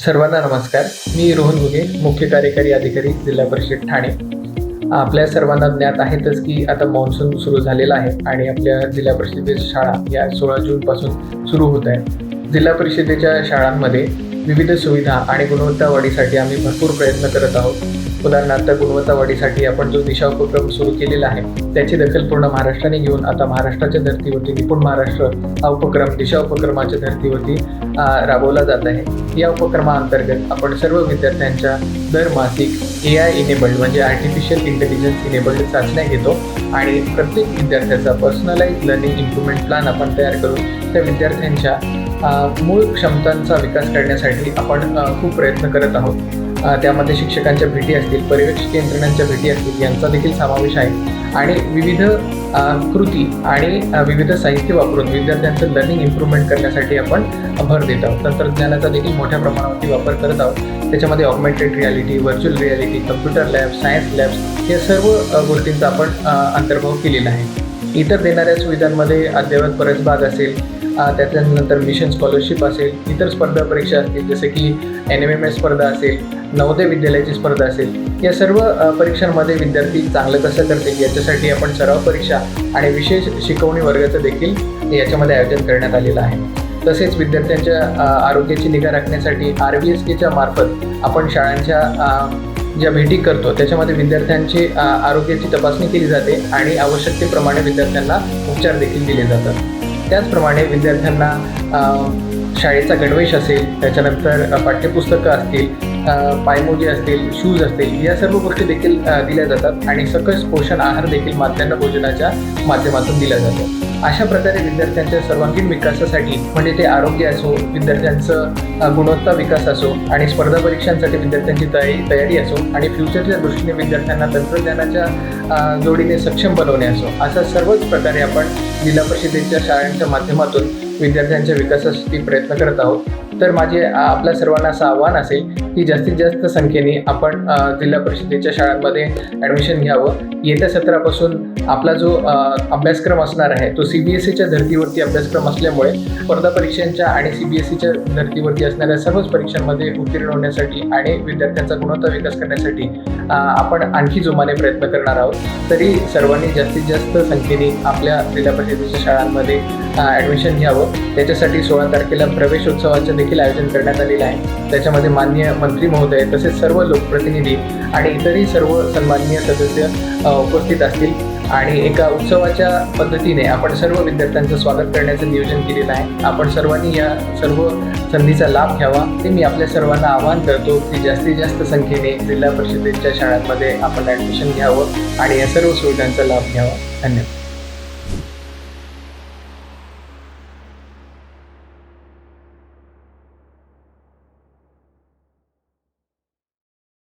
सर्वांना नमस्कार. मी रोहन घुगे मुख्य कार्यकारी अधिकारी जिल्हा परिषद ठाणे. आपल्या सर्वांना ज्ञात आहेतच की आता मान्सून सुरू झालेला आहे आणि आपल्या जिल्हा परिषदेच्या शाळा या सोळा जूनपासून सुरू होत आहे जिल्हा परिषदेच्या शाळांमध्ये विविध सुविधा आणि गुणवत्ता वाढीसाठी आम्ही भरपूर प्रयत्न करत आहोत. उदाहरणार्थ गुणवत्ता वाढीसाठी आपण जो दिशा उपक्रम सुरू केलेला आहे त्याची दखल पूर्ण महाराष्ट्राने घेऊन आता महाराष्ट्राच्या धर्तीवरती निपुण महाराष्ट्र हा उपक्रम दिशा उपक्रमाच्या धर्तीवरती राबवला जात आहे. या उपक्रमाअंतर्गत आपण सर्व विद्यार्थ्यांच्या दर मासिक ए आय इनेबल्ड म्हणजे आर्टिफिशियल इंटेलिजन्स इनेबल्ड चाचण्या घेतो आणि प्रत्येक विद्यार्थ्याचा पर्सनलाइज लर्निंग इम्प्रुव्हमेंट प्लॅन आपण तयार करून त्या विद्यार्थ्यांच्या मूळ क्षमतांचा विकास करण्यासाठी आपण खूप प्रयत्न करत आहोत. त्यामध्ये शिक्षकांच्या भेटी असतील पर्यवेक्षक यंत्रणांच्या भेटी असतील यांचा देखील समावेश आहे. आणि विविध कृती आणि विविध साहित्य वापरून विद्यार्थ्यांचं लर्निंग इम्प्रूव्हमेंट करण्यासाठी आपण भर देत आहोत. तंत्रज्ञानाचा देखील मोठ्या प्रमाणावरती वापर करत आहोत. त्याच्यामध्ये augmented reality virtual reality computer lab science labs या सर्व गोष्टींचा आपण अंतर्भाव केलेला आहे. इतर देणाऱ्या सुविधांमध्ये अद्ययावत परसबाग असेल त्याच्यानंतर मिशन स्कॉलरशिप असेल इतर स्पर्धा परीक्षा असतील जसे की एन एम एम एस स्पर्धा असेल नवोदय विद्यालयाची स्पर्धा असेल या सर्व परीक्षांमध्ये विद्यार्थी चांगलं कसं करतील याच्यासाठी आपण सराव परीक्षा आणि विशेष शिकवणी वर्गाचं देखील याच्यामध्ये आयोजन करण्यात आलेलं आहे. तसेच विद्यार्थ्यांच्या आरोग्याची निगा राखण्यासाठी आर बी एस केच्या मार्फत आपण शाळांच्या ज्या भेटी करतो त्याच्यामध्ये विद्यार्थ्यांची आरोग्याची तपासणी केली जाते आणि आवश्यकतेप्रमाणे विद्यार्थ्यांना उपचार देखील दिले जातात. त्याचप्रमाणे विद्यार्थ्यांना शाळेचा गणवेश असेल त्याच्यानंतर पाठ्यपुस्तकं असतील पायमोजी असतील शूज असतील या सर्व गोष्टी देखील दिल्या जातात. आणि सकस पोषण आहार देखील माध्यान्ह भोजनाच्या माध्यमातून दिला जातो अशा प्रकारे विद्यार्थ्यांच्या सर्वांगीण विकासासाठी म्हणजे ते आरोग्य असो विद्यार्थ्यांचं गुणवत्ता विकास असो आणि स्पर्धा परीक्षांसाठी विद्यार्थ्यांची तयारी तयारी असो आणि फ्युचरच्या दृष्टीने विद्यार्थ्यांना तंत्रज्ञानाच्या जोडीने सक्षम बनवणे असो अशा सर्वच प्रकारे आपण जिल्हा परिषदेच्या शाळांच्या माध्यमातून विद्यार्थ्यांच्या विकासासाठी प्रयत्न करत आहोत. तर माझे आपल्या सर्वांना असं आव्हान असेल की जास्तीत जास्त संख्येने आपण जिल्हा परिषदेच्या शाळांमध्ये ॲडमिशन घ्यावं. येत्या सत्रापासून आपला जो अभ्यासक्रम असणार आहे तो सी बी एस सीच्या धर्तीवरती अभ्यासक्रम असल्यामुळे स्पर्धा परीक्षांच्या आणि सी बी एस सीच्या धर्तीवरती असणाऱ्या सर्वच परीक्षांमध्ये उत्तीर्ण होण्यासाठी आणि विद्यार्थ्यांचा गुणवत्ता विकास करण्यासाठी आपण आणखी जोमाने प्रयत्न करणार आहोत. तरी सर्वांनी जास्तीत जास्त संख्येने आपल्या जिल्हा परिषदेच्या शाळांमध्ये ॲडमिशन घ्यावं. त्याच्यासाठी सोळा तारखेला प्रवेशोत्सवाचं देखील देखील आयोजन करण्यात आलेलं आहे. त्याच्यामध्ये मान्य मंत्री महोदय तसेच सर्व लोकप्रतिनिधी आणि इतरही सर्व सन्माननीय सदस्य उपस्थित असतील. आणि एका उत्सवाच्या पद्धतीने आपण सर्व विद्यार्थ्यांचं स्वागत करण्याचं नियोजन केलेलं आहे. आपण सर्वांनी या सर्व संधीचा लाभ घ्यावा. ते मी आपल्या सर्वांना आवाहन करतो की जास्तीत जास्त संख्येने जिल्हा परिषदेच्या शाळांमध्ये आपण ॲडमिशन घ्यावं आणि या सर्व सुविधांचा लाभ घ्यावा. धन्यवाद.